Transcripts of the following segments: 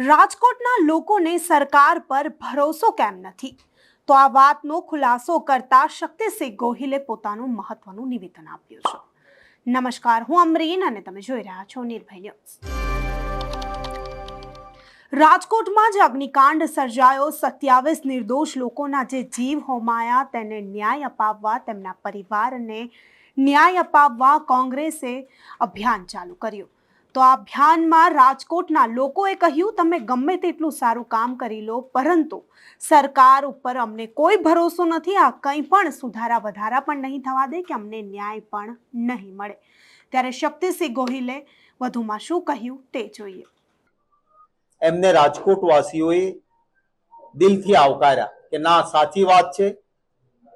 રાજકોટના લોકોને સરકાર પર ભરોસો કેમ નથી? તો આ વાતનો ખુલાસો કરતા શક્તિસિંહ ગોહિલે પોતાનું મહત્વનું નિવેદન આપ્યું છે. નમસ્કાર, હું અમરીન અને તમે જોઈ રહ્યા છો નિર્ભય ન્યૂઝ. રાજકોટમાં જે અગ્નિકાંડ સર્જાયો. સત્યાવીસ નિર્દોષ લોકોના જે જીવ હોમાયા, તેને ન્યાય અપાવવા તેમના પરિવારને ન્યાય અપાવવા કોંગ્રેસે અભિયાન ચાલુ કર્યું. તો આ અભિયાનમાં રાજકોટના લોકોએ કહ્યું, તમે ગમે તેટલું સારું કામ કરી લો, પરંતુ સરકાર ઉપર અમને કોઈ ભરોસો નથી, આ કંઈ પણ સુધારા વધારા પણ નહીં થવા દે કે અમને ન્યાય પણ નહીં મળે. ત્યારે શક્તિસિંહ ગોહિલે વધુમાં શું કહ્યું તે જોઈએ. એમને રાજકોટ વાસીઓએ દિલથી આવકાર્યા કે ના, સાચી વાત છે.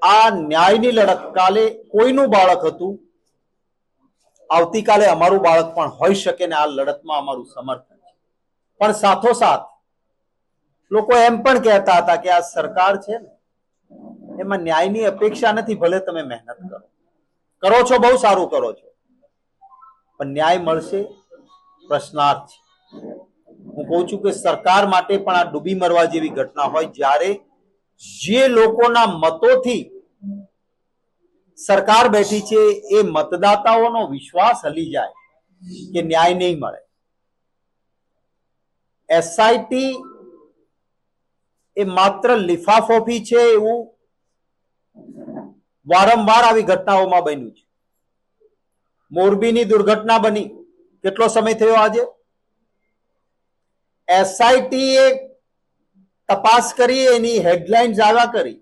આ ન્યાયની લડત કાલે કોઈનું બાળક હતું આવતીકાલે અમારું બાળક પણ હોઈ શકે ને આ લડતમાં અમારું સમર્થન છે. પણ સાથોસાથ, લોકો એમ પણ કહેતા હતા કે આ સરકાર છે ને, એમાં ન્યાયની અપેક્ષા નથી, ભલે તમે મહેનત કરો. કરો છો, બહુ સારું કરો છો. પણ ન્યાય મળશે, પ્રશ્નાર્થ છે. હું કહું છું કે સરકાર માટે પણ આ ડૂબી મરવા જેવી ઘટના હોય, જ્યારે જે લોકોના મતોથી સરકાર બેઠી છે, એ મતદાતાઓનો વિશ્વાસ હલી જાય કે ન્યાય નહીં મળે. એસઆઈટી એ માત્ર લિફાફોફી છે એવું વારંવાર આવી ઘટનાઓમાં બન્યું છે. મોરબીની દુર્ઘટના બની. કેટલો સમય થયો આજે? એસઆઈટી એ તપાસ કરી, એની હેડલાઇન્સ આવ્યા કરી.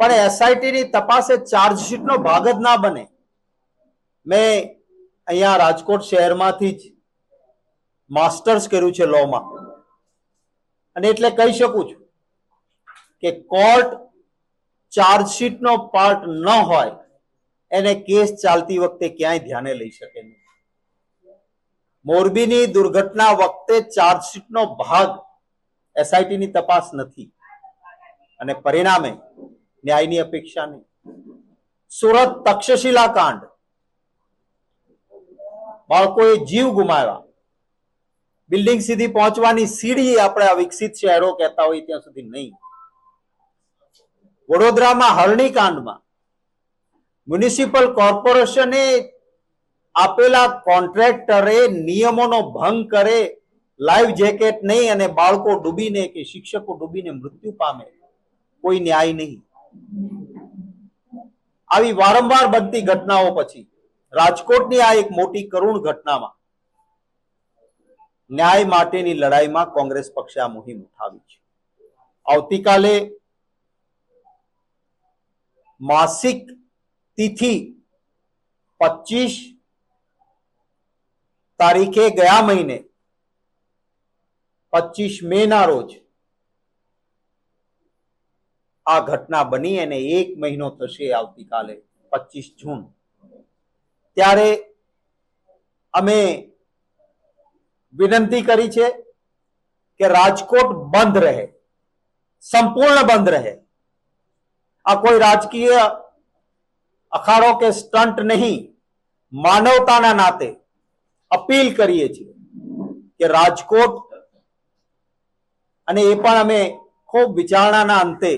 પણ એસઆઈટી ની તપાસે ચાર્જશીટનો ભાગ જ ના બને. મેં અહીંયા રાજકોટ શહેરમાંથી જ માસ્ટર્સ કર્યું છે લોમાં અને એટલે કહી શકું છું કે કોર્ટ ચાર્જશીટનો પાર્ટ ન હોય, એને કેસ ચાલતી વખતે ક્યાંય ધ્યાને લઈ શકે નહીં. મોરબીની દુર્ઘટના વખતે ચાર્જશીટનો ભાગ એસઆઈટીની તપાસ નથી. અને પરિણામે ન્યાયની અપેક્ષા નહીં. સુરત તક્ષશિલા કાંડ. બાળકોએ જીવ ગુમાવ્યા. બિલ્ડિંગ સુધી પહોંચવાની સીડી આપણે આ વિકસિત શહેરો કહેતા હોય ત્યાં સુધી નહીં. વડોદરામાં હરણી કાંડમાં. મ્યુનિસિપલ કોર્પોરેશને આપેલા કોન્ટ્રાક્ટરે નિયમોનો ભંગ કરે લાઈવ જેકેટ નહીં અને બાળકો ડૂબીને કે શિક્ષકો ડૂબીને મૃત્યુ પામે. કોઈ ન્યાય નહીં. આવી વારંવાર બનતી ઘટનાઓ પછી રાજકોટની આ એક મોટી કરુણ ઘટનામાં ન્યાય માટેની લડાઈમાં કોંગ્રેસ પક્ષે આ મુહિમ ઉઠાવી છે. આવતીકાલે માસિક તિથિ પચીસ તારીખે ગયા મહિને પચીસ મે ના રોજ આ ઘટના બની અને એક મહિનો થશે આવતીકાલે, પચીસ જૂન. ત્યારે અમે વિનંતી કરી છે કે રાજકોટ બંધ રહે, સંપૂર્ણ બંધ રહે. આ કોઈ રાજકીય અખાડો કે સ્ટન્ટ નહીં, માનવતાના નાતે અપીલ કરીએ છીએ કે રાજકોટ, અને એ પણ અમે ખૂબ વિચારણાના અંતે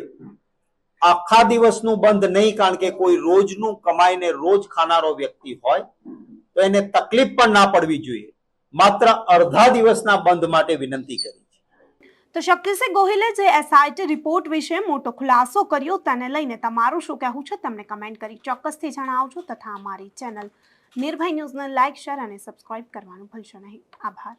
આખા દિવસનું બંધ નહીં, કારણ કે કોઈ રોજનું કમાઈને રોજ ખાનારો વ્યક્તિ હોય, તો એને તકલીફ પણ ના પડવી જોઈએ. માત્ર અડધા દિવસના બંધ માટે વિનંતી કરી તો શક્તિસિંહ ગોહિલે જે એસઆઈટી રિપોર્ટ વિશે મોટો ખુલાસો કર્યો, તેને લઈને તમારું શું કહેવું છે? તમને કમેન્ટ કરી ચોક્કસથી જણાવજો, તથા અમારી ચેનલ નિર્ભય ન્યૂઝને લાઇક શેર અને સબસ્ક્રાઇબ કરવાનું ભૂલશો નહીં. આભાર.